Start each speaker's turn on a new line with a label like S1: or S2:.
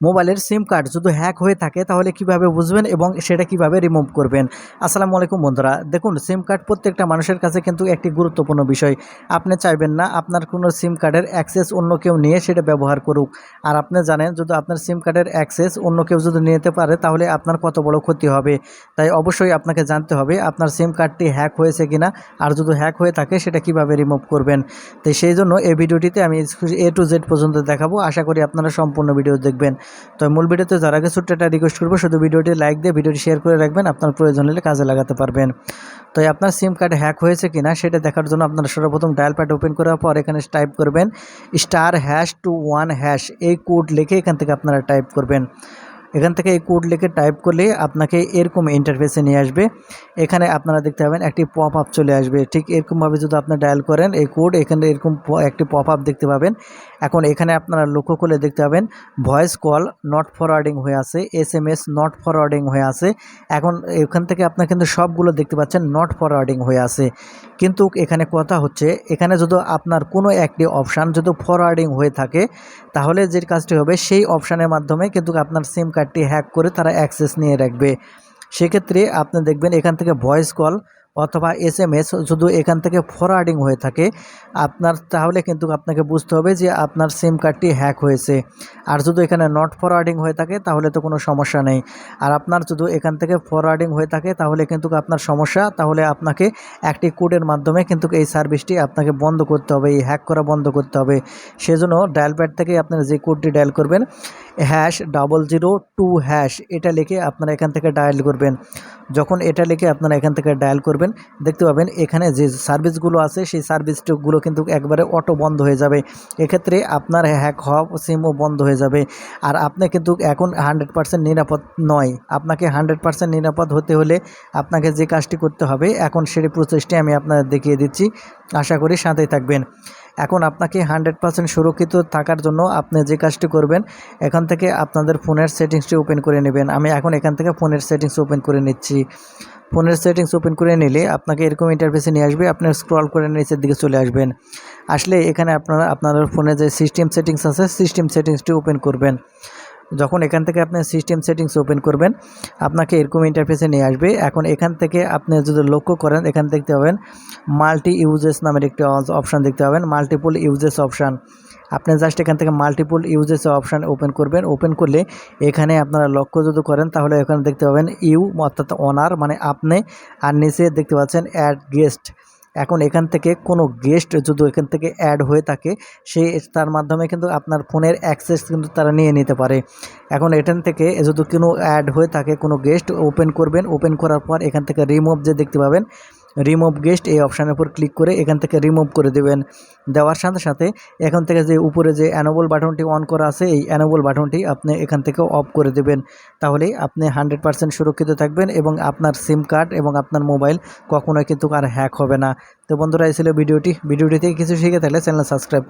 S1: মোবাইলের সিম কার্ড যদি হ্যাক হয়ে থাকে, তাহলে কীভাবে বুঝবেন এবং সেটা কীভাবে রিমুভ করবেন? আসসালামু আলাইকুম বন্ধুরা। দেখুন, সিম কার্ড প্রত্যেকটা মানুষের কাছে কিন্তু একটি গুরুত্বপূর্ণ বিষয়। আপনি চাইবেন না আপনার কোনো সিম কার্ডের অ্যাক্সেস অন্য কেউ নিয়ে সেটা ব্যবহার করুক। আর আপনি জানেন, যদি আপনার সিম কার্ডের অ্যাক্সেস অন্য কেউ যদি নিতে পারে, তাহলে আপনার কত বড় ক্ষতি হবে। তাই অবশ্যই আপনাকে জানতে হবে, আপনার সিম কার্ডটি হ্যাক হয়েছে কিনা? আর যদি হ্যাক হয়ে থাকে, সেটা কীভাবে রিমুভ করবেন? তাই সেই জন্য এই ভিডিওটিতে আমি এ টু জেড পর্যন্ত দেখাবো। আশা করি আপনারা সম্পূর্ণ ভিডিও দেখবেন। তো মূল ভিডিওতে যারা আগে ছোট্ট একটা রিকোয়েস্ট করব, শুধু ভিডিওটি লাইক দিয়ে ভিডিওটি শেয়ার করে রাখবেন, আপনার প্রয়োজন হলে কাজে লাগাতে পারবেন। তো আপনার সিম কার্ড হ্যাক হয়েছে কিনা সেটা দেখার জন্য আপনারা সর্বপ্রথম ডায়াল প্যাড ওপেন করার পর এখানে টাইপ করবেন star hash two one hash এই কোড লিখে এখান থেকে আপনারা টাইপ করবেন। এখান থেকে এই কোড লিখে টাইপ করলে আপনাকে এরকম ইন্টারফেসে নিয়ে আসবে। এখানে আপনারা দেখতে পাবেন একটি পপ আপ চলে আসবে। ঠিক এরকমভাবে যদি আপনি ডায়াল করেন এই কোড এখানে এরকম একটি পপ আপ দেখতে পাবেন। এখন এখানে আপনারা লক্ষ্য করলে দেখতে পাবেন ভয়েস কল নট ফরওয়ার্ডিং হয়ে আছে S M S not forwarding হয়ে আছে। এখন এখান থেকে আপনার কিন্তু সবগুলো দেখতে পাচ্ছেন নট ফরওয়ার্ডিং হয়ে আছে। কিন্তু এখানে কথা হচ্ছে, এখানে যদি আপনার কোনো একটি অপশান যদি ফরওয়ার্ডিং হয়ে থাকে, তাহলে যে কাজটি হবে সেই অপশানের মাধ্যমে কিন্তু আপনার সিম কার্ডটি হ্যাক করে তারা অ্যাক্সেস নিয়ে রাখবে। সেক্ষেত্রে আপনি দেখবেন এখান থেকে ভয়েস কল অথবা এস এম এস শুধু এখান থেকে ফরওয়ার্ডিং হয়ে থাকে, আপনার তাহলে কিন্তু আপনাকে বুঝতে হবে যে আপনার সিম কার্ডটি হ্যাক হয়েছে। আর যদি এখানে নট ফরওয়ার্ডিং হয়ে থাকে, তাহলে তো কোনো সমস্যা নেই। আর আপনার যদি এখান থেকে ফরওয়ার্ডিং হয়ে থাকে, তাহলে কিন্তু আপনার সমস্যা। তাহলে আপনাকে একটি কোডের মাধ্যমে কিন্তু এই সার্ভিসটি আপনাকে বন্ধ করতে হবে, এই হ্যাক করা বন্ধ করতে হবে। সেজন্য ডায়াল প্যাড থেকে আপনার যে কোডটি ডায়াল করবেন hash double zero two hash এটা লিখে আপনারা এখান থেকে ডায়াল করবেন। যখন এটা লিখে আপনারা এখান থেকে ডায়াল করবেন, দেখতে পাবেন এখানে যে সার্ভিসগুলো আছে, সেই সার্ভিসগুলো কিন্তু একবারে অটো বন্ধ হয়ে যাবে। এক্ষেত্রে আপনার হ্যাক হওয়া সিমও বন্ধ হয়ে যাবে। আর আপনি কিন্তু এখন হান্ড্রেড পার্সেন্ট নিরাপদ নয়। আপনাকে হান্ড্রেড পার্সেন্ট নিরাপদ হতে হলে আপনাকে যে কাজটি করতে হবে, এখন সেই প্রচেষ্টা আমি আপনাদের দেখিয়ে দিচ্ছি। আশা করি সাথেই থাকবেন। এখন আপনাকে হান্ড্রেড পার্সেন্ট সুরক্ষিত থাকার জন্য আপনি যে কাজটি করবেন, এখান থেকে আপনাদের ফোনের সেটিংসটি ওপেন করে নেবেন। আমি এখন এখান থেকে ফোনের সেটিংস ওপেন করে নিচ্ছি। ফোনের সেটিংস ওপেন করে নিলে আপনাকে এরকম ইন্টারফেসে নিয়ে আসবে আপনার স্ক্রল করে নিচের দিকে চলে আসবেন। আসলে এখানে আপনারা, আপনাদের ফোনে যে সিস্টেম সেটিংস আছে সিস্টেম সেটিংসটি ওপেন করবেন। যখন এখান থেকে আপনি সিস্টেম সেটিংস ওপেন করবেন, আপনাকে এরকম ইন্টারফেসে নিয়ে আসবে। এখন এখান থেকে আপনি যদি লক্ষ্য করেন, এখান দেখতে পাবেন মাল্টি ইউজেস নামের একটি অপশান দেখতে পাবেন মাল্টিপল ইউজেস অপশান আপনি জাস্ট এখান থেকে মাল্টিপল ইউজেস অপশান ওপেন করবেন। ওপেন করলে এখানে আপনারা লক্ষ্য যদি করেন, তাহলে এখানে দেখতে পাবেন ইউ অর্থাৎ অনার মানে আপনি, আর নিচে দেখতে পাচ্ছেন অ্যাড গেস্ট এখন এখান থেকে কোনো গেস্ট যদি এখান থেকে অ্যাড হয়ে থাকে, সে তার মাধ্যমে কিন্তু আপনার ফোনের অ্যাক্সেস কিন্তু তারা নিয়ে নিতে পারে। এখন এখান থেকে যদি কোনো অ্যাড হয়ে থাকে, কোনো গেস্ট ওপেন করবেন ওপেন করার পর এখান থেকে রিমুভ যে দেখতে পাবেন রিমুভ গেস্ট এই অপশানের উপর ক্লিক করে এখান থেকে রিমুভ করে দেবেন। দেওয়ার সাথে সাথে এখান থেকে যে উপরে যে অ্যানোবল বাটনটি অন করা আছে, এই অ্যানোবল বাটনটি আপনি এখান থেকে অফ করে দেবেন। তাহলেই আপনি হান্ড্রেড পার্সেন্ট সুরক্ষিত থাকবেন এবং আপনার সিম কার্ড এবং আপনার মোবাইল কখনোই কিন্তু আর হ্যাক হবে না। তো বন্ধুরা, এই ছিল ভিডিওটি। ভিডিওটি থেকে কিছু শিখে থাকলে চ্যানেল সাবস্ক্রাইব